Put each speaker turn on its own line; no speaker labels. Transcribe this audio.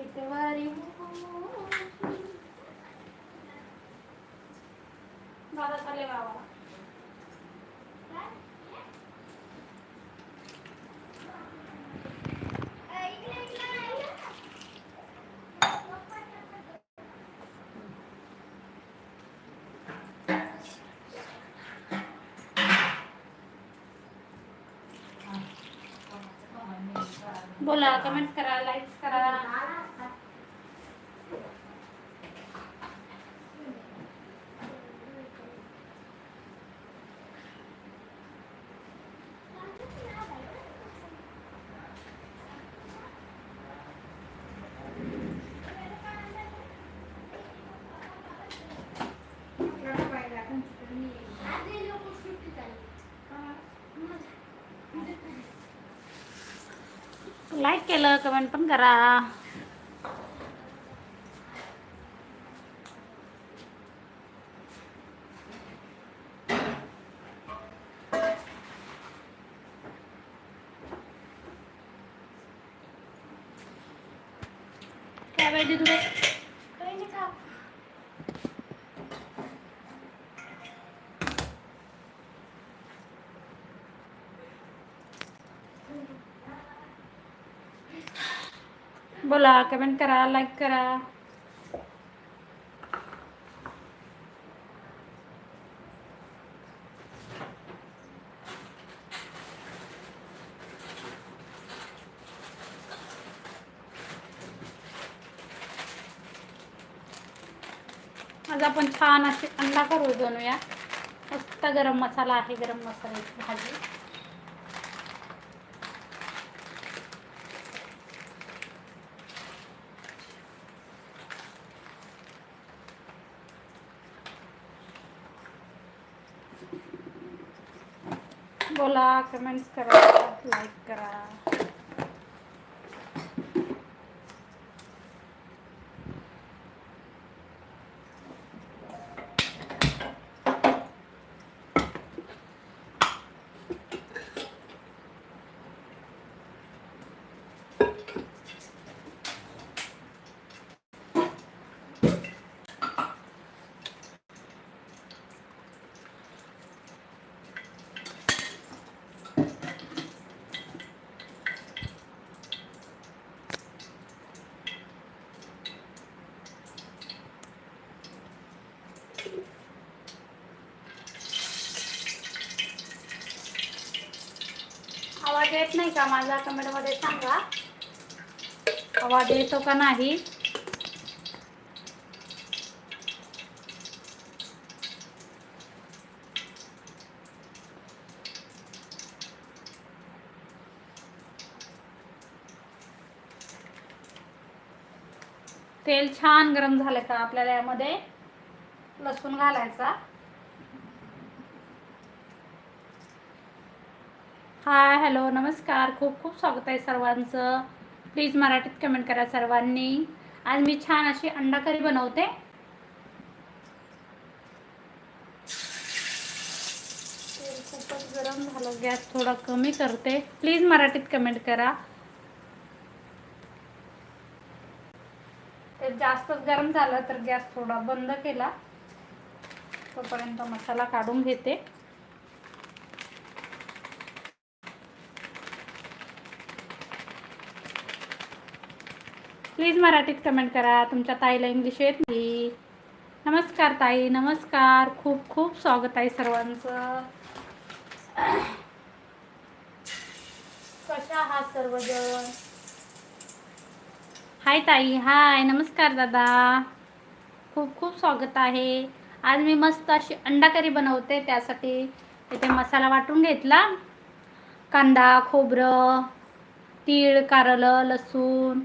ఇటువారి బాధపడలే కావాలా बोला कमेंट करा लाईक्स करा. लाईक केलं कमेंट पण करा काय पाहिजे तुला बोला कमेंट करा लाईक करा. आज आपण छान असे अंडा करू बनवूया. मस्त गरम मसाला आहे गरम मसाल्याची भाजी. बोला कमेंट्स करा लाईक करा. आवाज येत नाही का माझा कमेंटमध्ये सांगा? आवाज येतो का नाही? तेल छान गरम झालं का आपल्याला यामध्ये? लसूण घालायचा. हाय हॅलो नमस्कार. खूप खूप स्वागत आहे सर्वांचं. प्लीज मराठीत कमेंट करा सर्वांनी. आज मी छान अशी अंडा करी बनवते. खूपच गरम झालं. गॅस थोडा कमी करते. प्लीज मराठीत कमेंट करा. ते जास्तच गरम झालं तर गॅस थोडा बंद केला. तोपर्यंत मसाला काढून घेते. प्लीज मराठीत कमेंट करा. तुमच्या ताईला इंग्लिश येत नाही. नमस्कार ताई नमस्कार. खूप खूप स्वागत आहे सर्वांचं. कशा आहात सर्वजण? हाय ताई हाय. नमस्कार दादा. खूप खूप स्वागत आहे. आज मी मस्त अशी अंडा करी बनवते त्यासाठी इथे मसाला वाटून घेतला. कांदा खोबरं तीळ कारलं लसूण